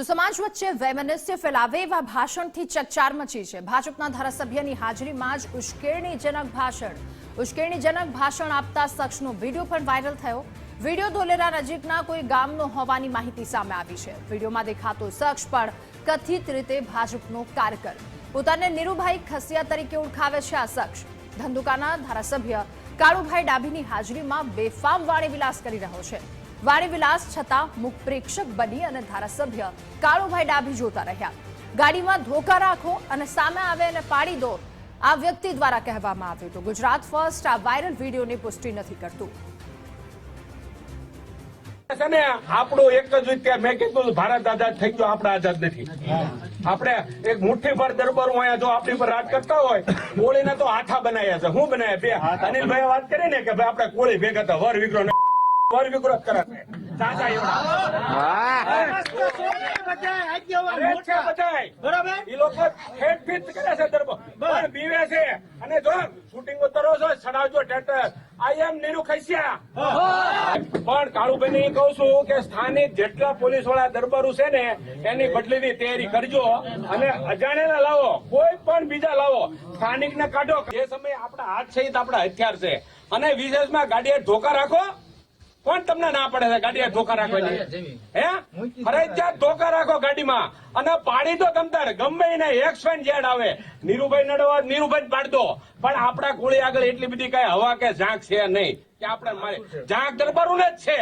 તો સમાજ વચ્ચે વૈમનસ્ય ફેલાવે એવા ભાષણથી ચકચાર મચી છે. ભાજપના ધારાસભ્યની હાજરીમાં જ ઉશ્કેરણીજનક ભાષણ. ઉશ્કેરણીજનક ભાષણ આપતા શખ્સનો વીડિયો પણ વાયરલ થયો. વીડિયો ધોલેરા નજીકના કોઈ ગામનો હોવાની માહિતી સામે આવી છે. વિડીયોમાં દેખાતો શખ્સ પણ કથિત રીતે ભાજપનો કારકર પોતાને નીરુભાઈ ખસિયા તરીકે ઓળખાવે છે આ શખ્સ. ધંધુકાના ધારાસભ્ય કાળુભાઈ ડાભીની હાજરીમાં બેફામ વાણી વિલાસ કરી રહ્યો છે. વાણી વિલાસ છતાં મુખ પ્રેક્ષક બની અને ધારાસભ્ય કાળુભાઈ ડાભી જોતા રહ્યા. ગાડીમાં ધોકા રાખો અને સામે આવે અને પાડી દો આ વ્યક્તિ દ્વારા કહેવામાં આવ્યું હતું. ગુજરાત ફર્સ્ટ આ વાયરલ વિડીયોની પુષ્ટિ નથી કરતું. આપણું એક જ રીતે મેં કીધું ભારત આઝાદ થઈ ગયો આપણે આઝાદ નથી. આપણે એક મુઠ્ઠી ભર દરબાર અહીંયા જો આપણી પર રાજ કરતા હોય કોળીને તો હાથા બનાવ્યા છે. હું બનાવ્યા બે. અનિલભાઈ વાત કરી ને કે ભાઈ આપણે કોળી ભેગા હતા વર વિગ્રહ ને લોકો કરે છે પણ બીવે છે. અને જો શૂટિંગ ઉતરો છો ચડાવજો ટેટર આઈ એમ નીરુ ખૈસિયા. પણ કાળુભાઈ ને કહું છું કે સ્થાનિક જેટલા પોલીસવાળા દરબારો છે ને એની બદલીની તૈયારી કરજો અને અજાણ્યાને લાવો. કોઈ પણ બીજા લાવો. સ્થાનિક ને કાઢો. એ સમયે આપણા હાથ સહિત આપણા હથિયાર છે. અને વિશેષમાં ગાડીએ ધોકા રાખો. કોણ તમને ના પડે છે ગાડી ધોકા રાખવાની હે? ફરજિયાત ધોકા રાખો ગાડીમાં. અને પાડી દો તમતાર ગમે એને એક્સ વાય ઝેડ આવે. નીરુભાઈ નડવા નીરુભાઈ પાડ દો. પણ આપણા ગોળી આગળ એટલી બધી કઈ હવા કે ઝાંક છે નહીં કે આપણે મારે ઝાંક દરબારું જ છે.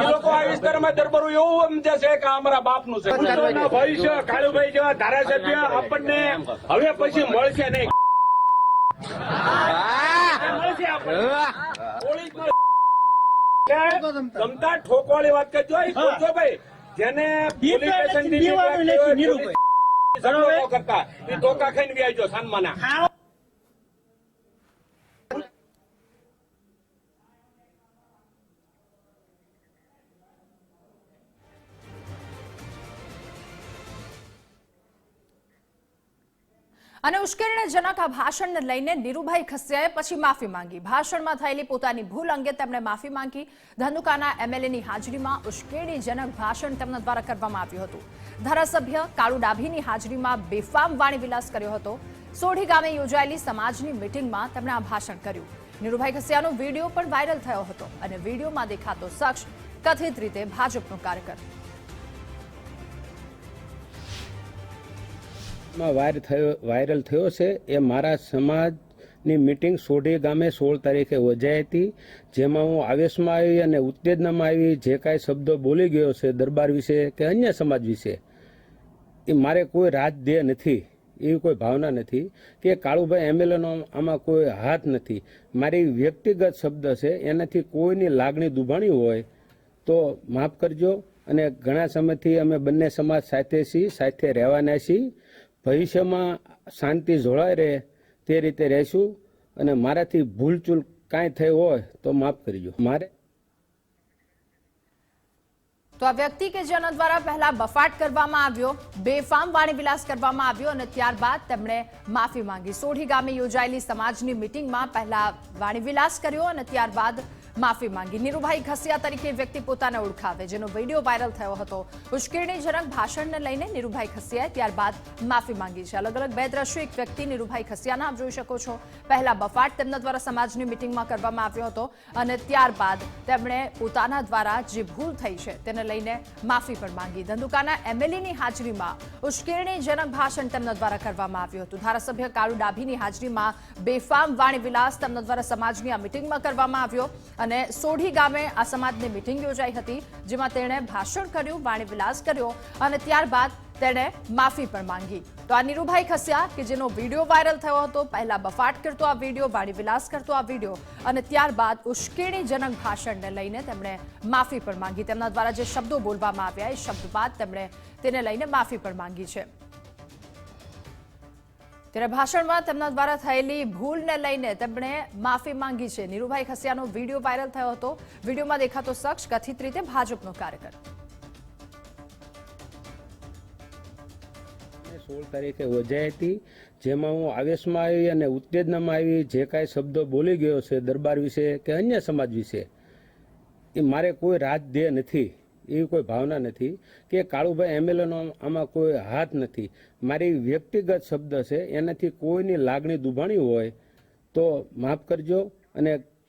એ લોકો આ વિસ્તારમાં દરબારું એવું સમજે છે કે અમારા બાપનું છે. ભવિષ્ય કાળુભાઈ જેવા ધારાસભ્ય આપણને હવે પછી મળશે નહીં. મળશે આપણને. ગમતા? ઠોકવાળી વાત કરજો પૂછો ભાઈ. જેને પોલીસ પોલીસ સન્માનો કરતા. એ ધોકા ખાઈને વ્યાજો સન્માના અને ઉશ્કેરણીજનક આ ભાષણને લઈને નીરુભાઈ ખસિયાએ પછી માફી માંગી. ભાષણમાં થયેલી પોતાની ભૂલ અંગે તેમણે માફી માંગી. ધનુકાના એમએલએની હાજરીમાં ઉશ્કેરણીજનક ભાષણ તેમના દ્વારા કરવામાં આવ્યું હતું. ધારાસભ્ય કાળુ ડાભીની હાજરીમાં બેફામ વાણીવિલાસ કર્યો હતો. સોઢી ગામે યોજાયેલી સમાજની મિટિંગમાં તેમણે આ ભાષણ કર્યું. નીરુભાઈ ખસિયાનો વીડિયો પણ વાયરલ થયો હતો અને વિડીયોમાં દેખાતો શખ્સ કથિત રીતે ભાજપનો કાર્યકર માં વાયર થયો, વાયરલ થયો છે, એ મારા સમાજની મિટિંગ સોઢી ગામે સોળ તારીખે યોજાઈ હતી, જેમાં હું આવેશમાં આવી અને ઉત્તેજનામાં આવી, જે કાંઈ શબ્દો બોલી ગયો છે, દરબાર વિશે કે અન્ય સમાજ વિશે, એ મારે કોઈ રાજધ્યેય નથી, એવી કોઈ ભાવના નથી કે કાળુભાઈ એમએલએનો આમાં કોઈ હાથ નથી. મારી વ્યક્તિગત શબ્દ છે, એનાથી કોઈની લાગણી દુભાણી હોય, તો માફ કરજો, અને ઘણા સમયથી અમે બંને સમાજ સાથે છીએ, સાથે રહેવાના છીએ ભવિષ્યમાં શાંતિ જોડાઈ રહે તે રીતે રહેશું અને મારાથી ભૂલચૂલ કાંઈ થઈ હોય તો માફ કરજો. મારે તો આ વ્યક્તિ કે જેના દ્વારા પહેલા બફાટ કરવામાં આવ્યો, બેફામ વાણીવિલાસ કરવામાં આવ્યો અને ત્યારબાદ તેમણે માફી માંગી. સોઢી ગામે યોજાયેલી સમાજની મિટિંગમાં પહેલા વાણીવિલાસ કર્યો અને ત્યારબાદ માફી માંગી. નીરુભાઈ ઘસિયા તરીકે વ્યક્તિ પોતાને ઓળખાવે, જેનો વીડિયો વાયરલ થયો હતો. ઉશ્કેરણીજનક ભાષણને લઈને નીરુભાઈ ખસિયાએ ત્યારબાદ માફી માંગી છે. અલગ અલગ બે દ્રશ્યો એક વ્યક્તિ નીરુભાઈ ખસિયાના આપ જોઈ શકો છો. પહેલા બફાટ તેમના દ્વારા સમાજની મિટિંગમાં કરવામાં આવ્યો હતો અને ત્યારબાદ તેમણે પોતાના દ્વારા જે ભૂલ થઈ છે તેને લઈને માફી પણ માંગી. ધંધુકાના એમએલએની હાજરીમાં ઉશ્કેરણીજનક ભાષણ તેમના દ્વારા કરવામાં આવ્યું હતું. ધારાસભ્ય કાળુ ડાભીની હાજરીમાં બેફામ વાણી વિલાસ તેમના દ્વારા સમાજની આ મિટિંગમાં કરવામાં આવ્યો અને સોઢી ગામે આ સમાજની મિટિંગ યોજાઈ હતી, જેમાં તેણે ભાષણ કર્યું, વાણીવિલાસ કર્યો અને ત્યારબાદ તેણે માફી પણ માંગી. તો આ નીરુભાઈ ખસ્યા કે જેનો વીડિયો વાયરલ થયો હતો, પહેલા બફાટ કરતો આ વીડિયો, વાણીવિલાસ કરતો આ વીડિયો અને ત્યારબાદ ઉશ્કેરણીજનક ભાષણને લઈને તેમણે માફી પણ માંગી. તેમના દ્વારા જે શબ્દો બોલવામાં આવ્યા, એ શબ્દ બાદ તેમણે તેને લઈને માફી પણ માંગી છે. ત્યારે ભાષણમાં તેમના દ્વારા થયેલી ભૂલને લઈને તેમણે માફી માંગી છે. નીરુભાઈ ખસિયાનો વીડિયો વાયરલ થયો હતો. વિડીયોમાં દેખાતો શખ્સ કથિત રીતે ભાજપનો કાર્યકર. સોળ તારીખે યોજાઈ હતી. જેમાં હું આવેશમાં આવી અને ઉત્તેજનામાં આવી, જે કાંઈ શબ્દો બોલી ગયો છે દરબાર વિશે કે અન્ય સમાજ વિશે, એ મારે કોઈ રાજધ્યેય નથી. એવી કોઈ ભાવના નથી કે કાળુભાઈ એમએલએનો આમાં કોઈ હાથ નથી. મારી વ્યક્તિગત શબ્દ છે, એનાથી કોઈની લાગણી દુભાણી હોય તો માફ કરજો અને